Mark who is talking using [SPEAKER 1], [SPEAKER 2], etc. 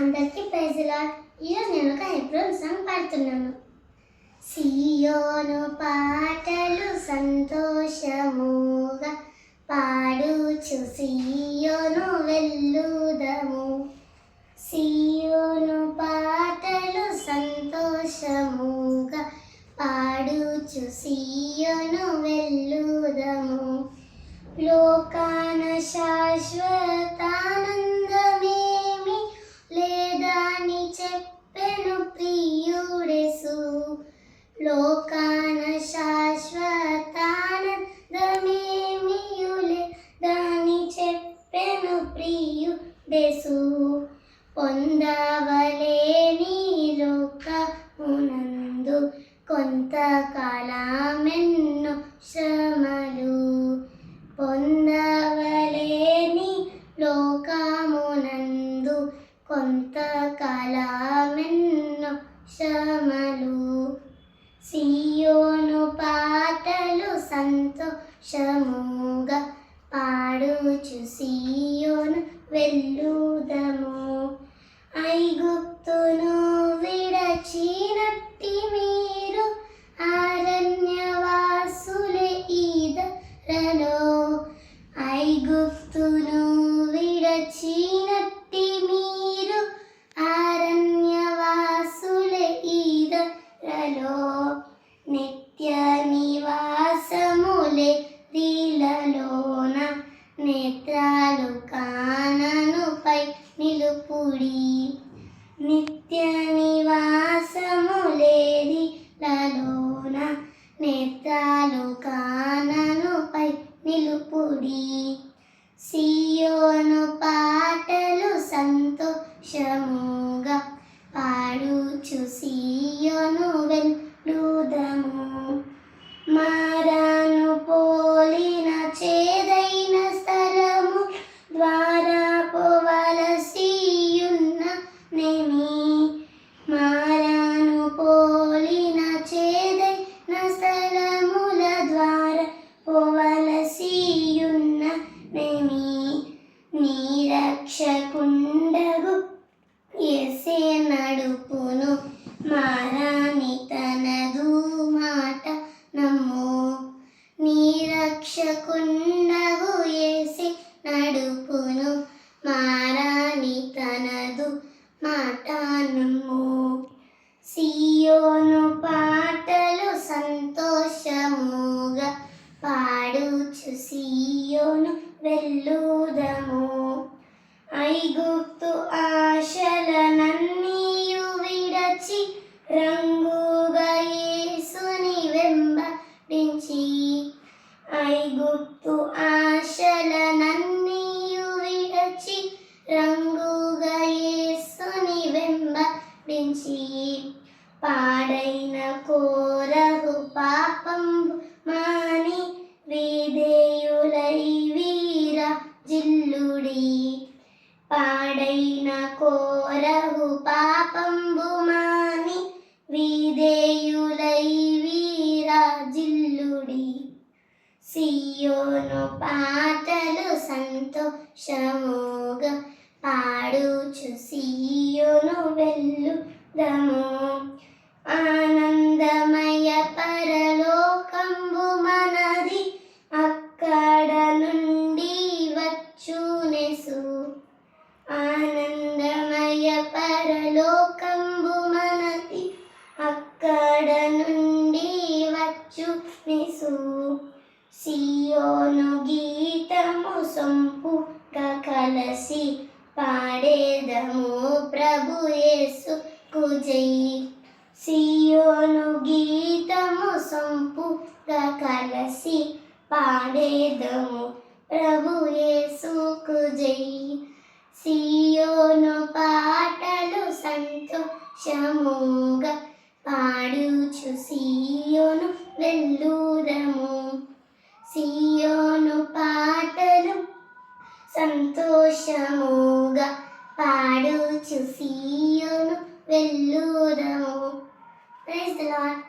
[SPEAKER 1] అందరికీ ప్రైజ్లా ఈరోజు నేను ఒక ఎప్రిల్ సాంగ్ పాడుతున్నాను. సియోను పాటలు సంతోషముగా పాడుచు సియోను వెళ్ళుదము సియోను పాటలు సంతోషముగా పాడుచు సీ లోకాన శాశ్వతానందమేమియులే? దాని చెప్పెను ప్రియు ప్రియుడెసు పొందవలేని లోకమునందు కొంతకాలమెన్నో శ్రమలు. పొందవలేని లోకమునందు కొంతకాలమెన్నో శ్రమలు. సియోను పాటలు సంతోషముగా పాడుచు సియోను వెళ్ళుదము ఐగుప్తును దీలలోన నేత్రాలు కాననుపై నిలుపుడి. నిత్య నివాసము లేది లలోన నేత్రాలు కాననుపై నిలుపుడి. సియోను Mimi. కోరహు పాపం మాని విధేయులై వీర జిల్లుడి. పాడైన కోరహు పాపంబు మాని విధేయులై వీర జిల్లుడి. సియోను పాటలు సంతోషముగా పాడుచు సియోను వెళ్ళు దము సియోను గీతము సొంపుగా కలసి పాడేదము ప్రభు యేసుకు సియోను గీతము సొంపు కలసి పాడేదము ప్రభు యేసుకు సియోను పాటలు సంతోషముగా పాడుచు సియోను వెళ్ళుదము സിയോനു പാട്ടലും సంతోషముగా పాడుచు సీయోను వెల్లూరము ప్రైజ్ ద లాడ్